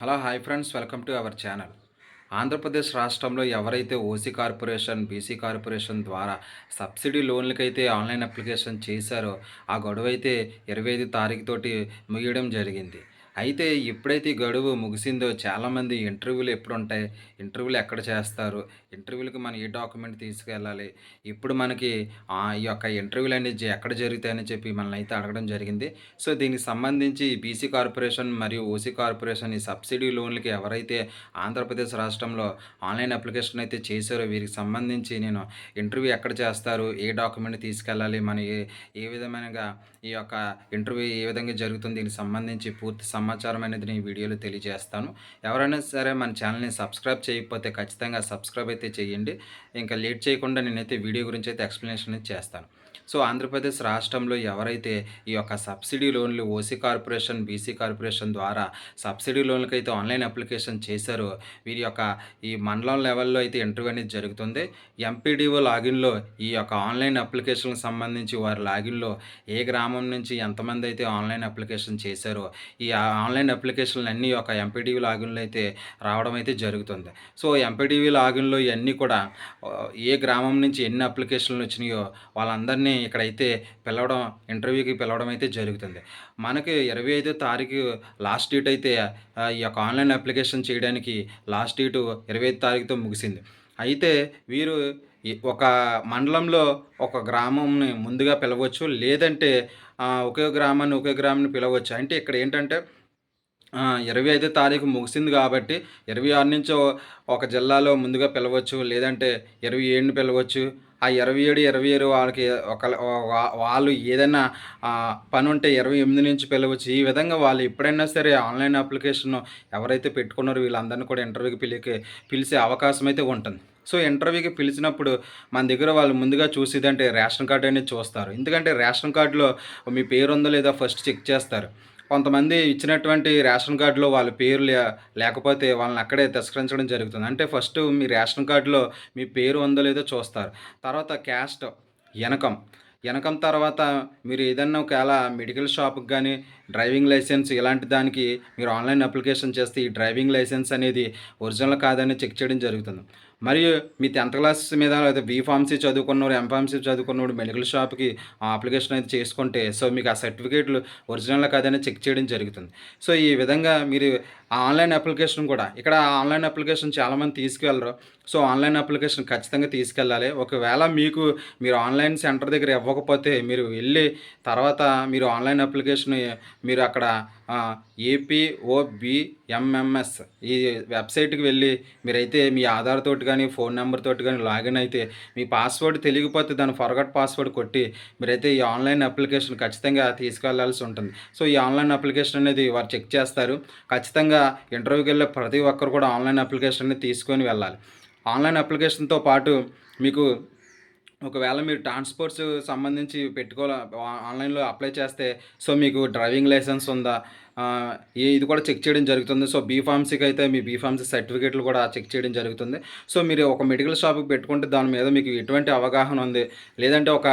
Hello hi friends welcome to our channel. Andhra Pradesh రాష్ట్రంలో ఎవరైతే OC corporation BC corporation ద్వారా subsidy లోన్లకైతే online application చేశారో ఆ గడువు అయితే ఇరవై ఐదు తారీఖు తోటి ముగియడం జరిగింది. అయితే ఎప్పుడైతే గడువు ముగిసిందో చాలామంది ఇంటర్వ్యూలు ఎప్పుడు ఉంటాయి ఇంటర్వ్యూలు ఎక్కడ చేస్తారు? ఇంటర్వ్యూలకు మనం ఏ డాక్యుమెంట్ తీసుకెళ్ళాలి? ఇప్పుడు మనకి ఈ యొక్క ఇంటర్వ్యూలు అనేది ఎక్కడ జరుగుతాయని చెప్పి మనల్ని అయితే అడగడం జరిగింది. సో దీనికి సంబంధించి బీసీ కార్పొరేషన్ మరియు ఓసీ కార్పొరేషన్ ఈ సబ్సిడీ లోన్లకి ఎవరైతే ఆంధ్రప్రదేశ్ రాష్ట్రంలో ఆన్లైన్ అప్లికేషన్ అయితే చేశారో వీరికి సంబంధించి నేను ఇంటర్వ్యూ ఎక్కడ చేస్తారు? ఏ డాక్యుమెంట్ తీసుకెళ్ళాలి? మన ఏ ఏ విధమైనగా ఈ యొక్క ఇంటర్వ్యూ ఏ విధంగా జరుగుతుంది? దీనికి సంబంధించి పూర్తి సమాచారం అనేది నేను వీడియోలో తెలియజేస్తాను. ఎవరైనా సరే మన ఛానల్ని సబ్స్క్రైబ్ చేయకపోతే ఖచ్చితంగా సబ్స్క్రైబ్ అయితే చేయండి. ఇంకా లేట్ చేయకుండా నేనైతే వీడియో గురించి అయితే ఎక్స్ప్లెనేషన్ అయితే చేస్తాను. సో ఆంధ్రప్రదేశ్ రాష్ట్రంలో ఎవరైతే ఈ యొక్క సబ్సిడీ లోన్లు ఓసీ కార్పొరేషన్ బీసీ కార్పొరేషన్ ద్వారా సబ్సిడీ లోన్లకైతే అయితే ఆన్లైన్ అప్లికేషన్ చేశారో వీరి యొక్క ఈ మండలం లెవెల్లో అయితే ఇంటర్వ్యూ అనేది జరుగుతుంది. ఎంపీడీఓ లాగిన్లో ఈ యొక్క ఆన్లైన్ అప్లికేషన్కి సంబంధించి వారి లాగిన్లో ఏ గ్రామం నుంచి ఎంతమంది అయితే ఆన్లైన్ అప్లికేషన్ చేశారో ఈ ఆన్లైన్ అప్లికేషన్లు అన్నీ ఒక ఎంపీడీఓ లాగిన్లో అయితే రావడం అయితే జరుగుతుంది. సో ఎంపీడీవీ లాగిన్లో ఇవన్నీ కూడా ఏ గ్రామం నుంచి ఎన్ని అప్లికేషన్లు వచ్చినాయో వాళ్ళందరినీ ఇక్కడైతే పిలవడం ఇంటర్వ్యూకి పిలవడం అయితే జరుగుతుంది. మనకి ఇరవై ఐదో తారీఖు లాస్ట్ డేట్ అయితే ఈ యొక్క ఆన్లైన్ అప్లికేషన్ చేయడానికి లాస్ట్ డేట్ ఇరవై ఐదు తారీఖుతో ముగిసింది. అయితే వీరు ఒక మండలంలో ఒక గ్రామంని ముందుగా పిలవచ్చు లేదంటే ఒకే గ్రామాన్ని ఒకే గ్రామాన్ని పిలవచ్చు. అంటే ఇక్కడ ఏంటంటే ఇరవై ఐదో తారీఖు ముగిసింది కాబట్టి ఇరవై ఆరు నుంచి ఒక జిల్లాలో ముందుగా పిలవచ్చు లేదంటే ఇరవై ఏడుని పిలవచ్చు ఆ ఇరవై ఏడు ఇరవై ఏడు వాళ్ళకి ఒక వాళ్ళు ఏదైనా పని ఉంటే ఇరవై ఎనిమిది నుంచి పిలవచ్చు. ఈ విధంగా వాళ్ళు ఎప్పుడైనా సరే ఆన్లైన్ అప్లికేషన్ ఎవరైతే పెట్టుకున్నారో వీళ్ళందరినీ కూడా ఇంటర్వ్యూకి పిలికి పిలిచే అవకాశం అయితే ఉంటుంది. సో ఇంటర్వ్యూకి పిలిచినప్పుడు మన దగ్గర వాళ్ళు ముందుగా చూసేదంటే రేషన్ కార్డు అనేది చూస్తారు. ఎందుకంటే రేషన్ కార్డులో మీ పేరు ఉందో లేదో ఫస్ట్ చెక్ చేస్తారు. కొంతమంది ఇచ్చినటువంటి రేషన్ కార్డులో వాళ్ళ పేరు లే లేకపోతే వాళ్ళని అక్కడే తిరస్కరించడం జరుగుతుంది. అంటే ఫస్ట్ మీ రేషన్ కార్డులో మీ పేరు ఉందో లేదో చూస్తారు. తర్వాత క్యాస్ట్ ఎనకం. వెనకం తర్వాత మీరు ఏదన్నా ఒకవేళ మెడికల్ షాప్కి కానీ డ్రైవింగ్ లైసెన్స్ ఇలాంటి దానికి మీరు ఆన్లైన్ అప్లికేషన్ చేస్తే ఈ డ్రైవింగ్ లైసెన్స్ అనేది ఒరిజినల్ కాదని చెక్ చేయడం జరుగుతుంది. మరియు మీ టెన్త్ క్లాస్ మీద లేదా బీఫార్మసీ చదువుకున్నవాడు ఎంఫార్మసీ చదువుకున్నవాడు మెడికల్ షాప్కి అప్లికేషన్ అయితే చేసుకుంటే సో మీకు ఆ సర్టిఫికేట్లు ఒరిజినల్ కాదని చెక్ చేయడం జరుగుతుంది. సో ఈ విధంగా మీరు ఆన్లైన్ అప్లికేషన్ కూడా ఇక్కడ ఆన్లైన్ అప్లికేషన్ చాలామంది తీసుకువెళ్ళరు సో ఆన్లైన్ అప్లికేషన్ ఖచ్చితంగా తీసుకెళ్ళాలి. ఒకవేళ మీకు మీరు ఆన్లైన్ సెంటర్ దగ్గర ఇవ్వకపోతే మీరు వెళ్ళి తర్వాత మీరు ఆన్లైన్ అప్లికేషన్ మీరు అక్కడ ఏపీఓబిఎంఎంఎస్ ఈ వెబ్సైట్కి వెళ్ళి మీరైతే మీ ఆధార్ తోటి కానీ ఫోన్ నెంబర్ తోటి కానీ లాగిన్ అయితే మీ పాస్వర్డ్ తెలియకపోతే దాని ఫర్గట్ పాస్వర్డ్ కొట్టి మీరైతే ఈ ఆన్లైన్ అప్లికేషన్ ఖచ్చితంగా తీసుకెళ్ళాల్సి ఉంటుంది. సో ఈ ఆన్లైన్ అప్లికేషన్ అనేది వారు చెక్ చేస్తారు. ఖచ్చితంగా ఇంటర్వ్యూకి వెళ్ళే ప్రతి ఒక్కరు కూడా ఆన్లైన్ అప్లికేషన్ని తీసుకొని వెళ్ళాలి. ఆన్లైన్ అప్లికేషన్తో పాటు మీకు ఒకవేళ మీరు ట్రాన్స్పోర్ట్స్ సంబంధించి పెట్టుకోవాలి ఆన్లైన్లో అప్లై చేస్తే సో మీకు డ్రైవింగ్ లైసెన్స్ ఉందా? ఇది కూడా చెక్ చేయడం జరుగుతుంది. సో బీఫార్మసీకి అయితే మీ బీఫార్మసీ సర్టిఫికేట్లు కూడా చెక్ చేయడం జరుగుతుంది. సో మీరు ఒక మెడికల్ షాప్కి పెట్టుకుంటే దాని మీద మీకు ఎటువంటి అవగాహన ఉంది. లేదంటే ఒక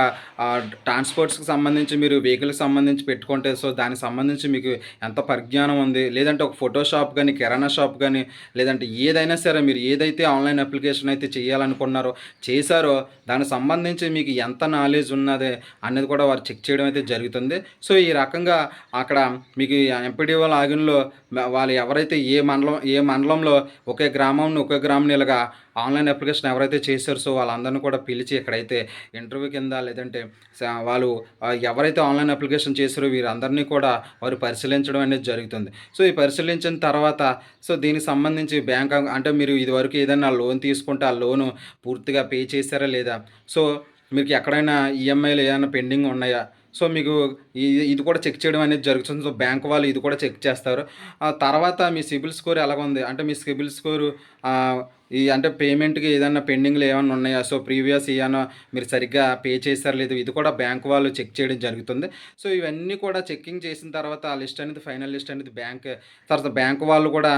ట్రాన్స్పోర్ట్స్కి సంబంధించి మీరు వెహికల్కి సంబంధించి పెట్టుకుంటే సో దానికి సంబంధించి మీకు ఎంత పరిజ్ఞానం ఉంది. లేదంటే ఒక ఫోటో షాప్ కానీ కిరాణా షాప్ కానీ లేదంటే ఏదైనా సరే మీరు ఏదైతే ఆన్లైన్ అప్లికేషన్ అయితే చేయాలనుకున్నారో చేశారో దానికి సంబంధించి మీకు ఎంత నాలెడ్జ్ ఉన్నది అనేది కూడా వారు చెక్ చేయడం అయితే జరుగుతుంది. సో ఈ రకంగా అక్కడ మీకు ఎంపీడీఓ లాగిన్లో వాళ్ళు ఎవరైతే ఏ మండలం ఏ మండలంలో ఒకే గ్రామం ఒకే గ్రామం ఇలాగా ఆన్లైన్ అప్లికేషన్ ఎవరైతే చేశారో సో వాళ్ళందరినీ కూడా పిలిచి ఇక్కడైతే ఇంటర్వ్యూ కింద లేదంటే వాళ్ళు ఎవరైతే ఆన్లైన్ అప్లికేషన్ చేశారో వీరందరినీ కూడా వారు పరిశీలించడం అనేది జరుగుతుంది. సో ఈ పరిశీలించిన తర్వాత సో దీనికి సంబంధించి బ్యాంక్ అంటే మీరు ఇదివరకు ఏదైనా లోన్ తీసుకుంటే ఆ లోను పూర్తిగా పే చేశారా లేదా? సో మీకు ఎక్కడైనా ఈఎంఐలు ఏమైనా పెండింగ్ ఉన్నాయా? సో మీకు ఇది ఇది కూడా చెక్ చేయడం అనేది జరుగుతుంది. సో బ్యాంక్ వాళ్ళు ఇది కూడా చెక్ చేస్తారు. ఆ తర్వాత మీ సిబిల్ స్కోర్ ఎలాగ ఉంది అంటే మీ సిబిల్ స్కోరు ఈ అంటే పేమెంట్‌కి ఏదైనా పెండింగ్లు ఏమైనా ఉన్నాయా? సో, ప్రీవియస్ ఏమైనా మీరు సరిగ్గా పే చేశారో లేదు ఇది కూడా బ్యాంక్ వాళ్ళు చెక్ చేయడం జరుగుతుంది. సో, ఇవన్నీ కూడా చెకింగ్ చేసిన తర్వాత ఆ లిస్ట్ అనేది ఫైనల్ లిస్ట్ అనేది బ్యాంక్ తర్వాత బ్యాంక్ వాళ్ళు కూడా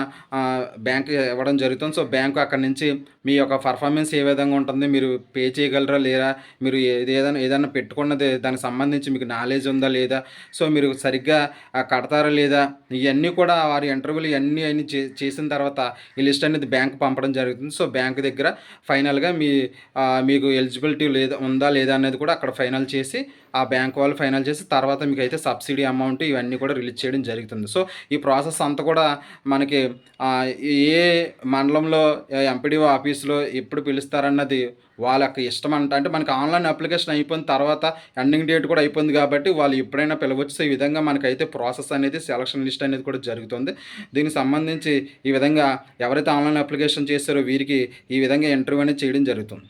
బ్యాంక్ ఇవ్వడం జరుగుతుంది. సో, బ్యాంక్ అక్కడి నుంచి మీ యొక్క పర్ఫార్మెన్స్ ఏ విధంగా ఉంటుంది? మీరు పే చేయగలరా లేరా? మీరు ఏది ఏదైనా ఏదైనా పెట్టుకున్నది దానికి సంబంధించి మీకు నాలెడ్జ్ ఉందా లేదా? సో, మీరు సరిగ్గా కడతారా లేదా? ఇవన్నీ కూడా వారి ఇంటర్వ్యూలు ఇవన్నీ అన్ని చేసిన తర్వాత ఈ లిస్ట్ అనేది బ్యాంక్ పంపడం జరుగుతుంది. సో, బ్యాంక్ దగ్గర ఫైనల్‌గా మీ మీకు ఎలిజిబిలిటీ లేదా ఉందా లేదా అనేది కూడా అక్కడ ఫైనల్ చేసి ఆ బ్యాంక్ వాళ్ళు ఫైనల్ చేసి తర్వాత మీకు అయితే సబ్సిడీ అమౌంట్ ఇవన్నీ కూడా రిలీజ్ చేయడం జరుగుతుంది. సో, ఈ ప్రాసెస్ అంతా కూడా మనకి ఏ మండలంలో ఎంపీడీఓ ఆఫీస్‌లో ఎప్పుడు పిలుస్తారన్నది వాళ్ళ యొక్క ఇష్టం అంట. అంటే మనకి ఆన్‌లైన్ అప్లికేషన్ అయిపోయిన తర్వాత ఎండింగ్ డేట్ కూడా అయిపోయింది కాబట్టి వాళ్ళు ఎప్పుడైనా పిలవచ్చు. ఈ విధంగా మనకైతే ప్రాసెస్ అనేది సెలక్షన్ లిస్ట్ అనేది కూడా జరుగుతుంది. దీనికి సంబంధించి ఈ విధంగా ఎవరైతే ఆన్‌లైన్ అప్లికేషన్ చేశారో వీరికి ఈ విధంగా ఇంటర్వ్యూ అనేది చేయడం జరుగుతుంది.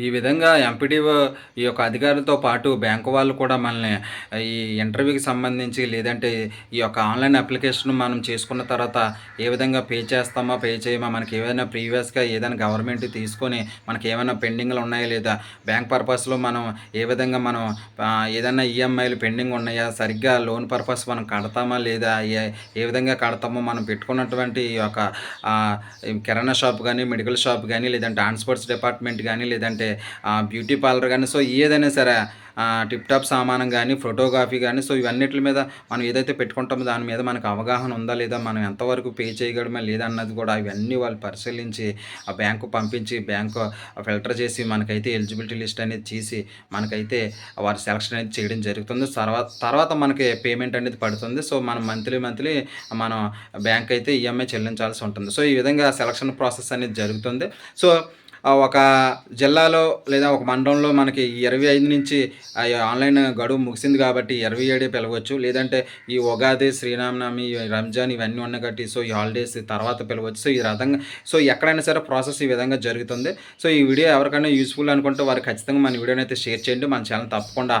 ఈ విధంగా ఎంపీడీఓ ఈ యొక్క అధికారులతో పాటు బ్యాంకు వాళ్ళు కూడా మనల్ని ఈ ఇంటర్వ్యూకి సంబంధించి లేదంటే ఈ యొక్క ఆన్‌లైన్ అప్లికేషన్ మనం చేసుకున్న తర్వాత ఏ విధంగా పే చేస్తామా? పే చేయమా? మనకి ఏమైనా ప్రీవియస్‌గా ఏదైనా గవర్నమెంట్ తీసుకొని మనకి ఏమైనా పెండింగ్‌లు ఉన్నాయా లేదా? బ్యాంక్ పర్పస్‌లో మనం ఏ విధంగా మనం ఏదైనా ఈఎంఐలు పెండింగ్ ఉన్నాయా? సరిగ్గా లోన్ పర్పస్ మనం కడతామా లేదా? ఏ ఏ విధంగా కడతామో మనం పెట్టుకున్నటువంటి ఈ యొక్క కిరాణా షాప్ కానీ మెడికల్ షాప్ కానీ లేదంటే ట్రాన్స్‌పోర్ట్స్ డిపార్ట్మెంట్ కానీ లేదంటే బ్యూటీ పార్లర్ కానీ సో ఏదైనా సరే టిప్ టాప్ సామానం కానీ ఫోటోగ్రఫీ కానీ సో ఇవన్నిటి మీద మనం ఏదైతే పెట్టుకుంటామో దాని మీద మనకు అవగాహన ఉందా లేదా? మనం ఎంతవరకు పే చేయగలమా లేదా? అన్నది కూడా ఇవన్నీ వాళ్ళు పరిశీలించి ఆ బ్యాంకు పంపించి బ్యాంకు ఫిల్టర్ చేసి మనకైతే ఎలిజిబిలిటీ లిస్ట్ అనేది చేసి మనకైతే వారి సెలక్షన్ అనేది చేయడం జరుగుతుంది. తర్వాత తర్వాత మనకి పేమెంట్ అనేది పడుతుంది. సో, మనం మంత్లీ మంత్లీ మనం బ్యాంక్ అయితే ఈఎంఐ చెల్లించాల్సి ఉంటుంది. సో, ఈ విధంగా సెలక్షన్ ప్రాసెస్ అనేది జరుగుతుంది. సో, ఒక జిల్లాలో లేదా ఒక మండలంలో మనకి 25 నుంచి ఆన్‌లైన్ గడువు ముగిసింది కాబట్టి 27 పిలవచ్చు. లేదంటే ఈ ఉగాది, శ్రీరామనవమి, రంజాన్ ఇవన్నీ ఉన్నాయి కాబట్టి సో, ఈ హాలిడేస్ తర్వాత పిలవచ్చు. సో, ఈ రకంగా సో, ఎక్కడైనా సరే ప్రాసెస్ ఈ విధంగా జరుగుతుంది. సో, ఈ వీడియో ఎవరికైనా యూస్ఫుల్ అనుకుంటే వారు ఖచ్చితంగా మన వీడియోని అయితే షేర్ చేయండి. మన ఛానల్ తప్పకుండా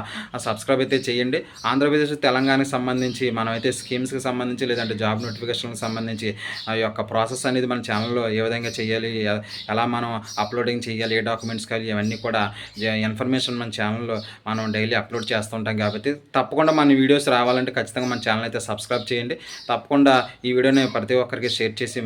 సబ్స్క్రైబ్ అయితే చేయండి. ఆంధ్రప్రదేశ్, తెలంగాణకి సంబంధించి మనమైతే స్కీమ్స్‌కి సంబంధించి లేదంటే జాబ్ నోటిఫికేషన్‌కి సంబంధించి ఆ యొక్క ప్రాసెస్ అనేది మన ఛానల్‌లో ఏ విధంగా చేయాలి? ఎలా మనం అప్లోడింగ్ చేయాలి? ఏ డాక్యుమెంట్స్ కావాలి? ఇవన్నీ కూడా ఇన్ఫర్మేషన్ మన ఛానల్‌లో మనం డైలీ అప్లోడ్ చేస్తుంటాం కాబట్టి తప్పకుండా మన వీడియోస్ రావాలంటే ఖచ్చితంగా మన ఛానల్ అయితే సబ్స్క్రైబ్ చేయండి. తప్పకుండా ఈ వీడియోని ప్రతి ఒక్కరికి షేర్ చేసి